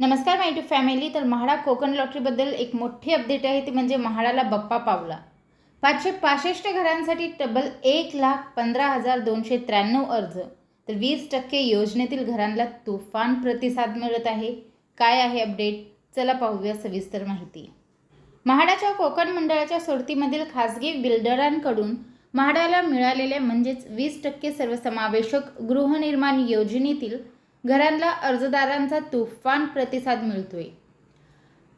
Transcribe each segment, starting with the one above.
नमस्कार माय to family तर म्हाडा कोकण लॉटरीबद्दल एक मोठी अपडेट आहे. ती म्हणजे म्हाडाला बप्पा पावला. पाचशे पासष्ट घरांसाठी तब्बल एक लाख पंधरा हजार दोनशे त्र्याण्णव अर्ज. तर वीस टक्के योजनेतील घरांना तुफान प्रतिसाद मिळत आहे. काय आहे अपडेट चला पाहूया सविस्तर माहिती. म्हाडाच्या कोकण मंडळाच्या सोडतीमधील खासगी बिल्डरांकडून म्हाडाला मिळालेल्या म्हणजेच वीस टक्के सर्वसमावेशक गृहनिर्माण योजनेतील घरांना अर्जदारांचा तुफान प्रतिसाद मिळतोय.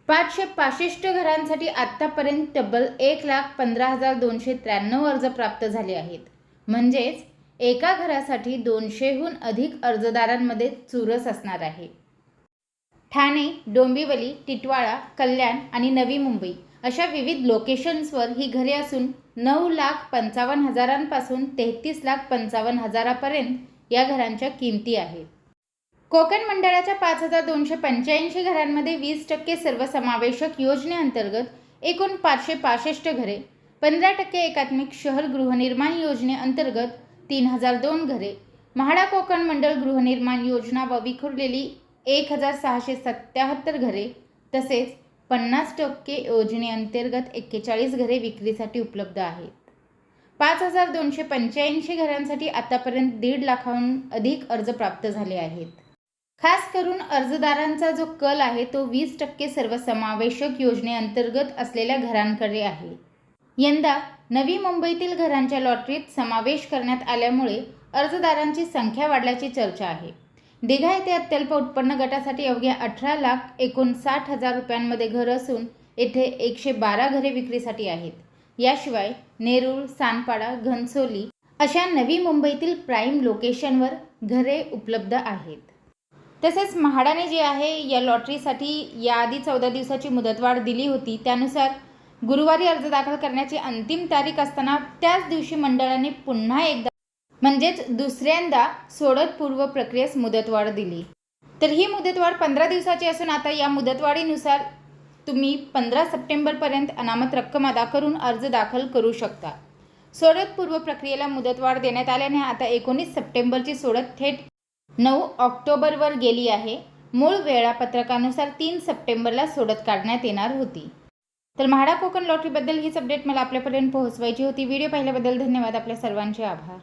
पाचशे पासष्ट घरांसाठी आत्तापर्यंत तब्बल एक लाख पंधरा हजार दोनशे त्र्याण्णव अर्ज प्राप्त झाले आहेत. म्हणजेच एका घरासाठी दोनशेहून अधिक अर्जदारांमध्ये चुरस असणार आहे. ठाणे डोंबिवली टिटवाळा कल्याण आणि नवी मुंबई अशा विविध लोकेशन्सवर ही घरे असून नऊ लाख पंचावन्न हजारांपासून तेहतीस लाख पंचावन्न हजारापर्यंत या घरांच्या किमती आहेत. कोकण मंडळाच्या पाच हजार दोनशे पंच्याऐंशी घरांमध्ये वीस टक्के सर्वसमावेशक योजनेअंतर्गत एकूण पाचशे पासष्ट घरे पंधरा टक्के एकात्मिक शहर गृहनिर्माण योजनेअंतर्गत तीन हजार दोन घरे म्हाडा कोकण मंडळ गृहनिर्माण योजना व विखुरलेली एक हजार सहाशे सत्याहत्तर घरे तसेच पन्नास टक्के योजनेअंतर्गत एक्केचाळीस घरे विक्रीसाठी उपलब्ध आहेत. पाच हजार दोनशे पंच्याऐंशी घरांसाठी आतापर्यंत दीड लाखाहून अधिक अर्ज प्राप्त झाले आहेत. खास करून अर्जदारांचा जो कल आहे तो वीस टक्के सर्वसमावेशक योजनेअंतर्गत असलेल्या घरांकडे आहे. यंदा नवी मुंबईतील घरांच्या लॉटरीत समावेश करण्यात आल्यामुळे अर्जदारांची संख्या वाढल्याची चर्चा आहे. दिघा येथे अत्यल्प उत्पन्न गटासाठी अवघ्या अठरा लाख एकोणसाठ हजार रुपयांमध्ये घर असून येथे एकशे बारा घरे विक्रीसाठी आहेत. याशिवाय नेरूळ सानपाडा घनसोली अशा नवी मुंबईतील प्राईम लोकेशनवर घरे उपलब्ध आहेत. तसेच म्हाडाने जे आहे या लॉटरीसाठी याआधी चौदा दिवसाची मुदतवाढ दिली होती. त्यानुसार गुरुवारी अर्ज दाखल करण्याची अंतिम तारीख असताना त्याच दिवशी मंडळाने पुन्हा एकदा म्हणजेच दुसऱ्यांदा सोडत पूर्व प्रक्रियेस मुदतवाढ दिली. तर ही मुदतवाढ पंधरा दिवसाची असून आता या मुदतवाढीनुसार तुम्ही पंधरा सप्टेंबरपर्यंत अनामत रक्कम अदा करून अर्ज दाखल करू शकता. सोडत पूर्व प्रक्रियेला मुदतवाढ देण्यात आल्याने आता एकोणीस सप्टेंबरची सोडत थेट नऊ ऑक्टोबरवर गेली आहे. मूळ वेळापत्रकानुसार तीन सप्टेंबरला सोडत काढण्यात येणार होती. तर म्हाडा कोकण लॉटरीबद्दल हीच अपडेट मला आपल्यापर्यंत पोहोचवायची होती. व्हिडिओ पाहिल्याबद्दल धन्यवाद. आपल्या सर्वांचे आभार.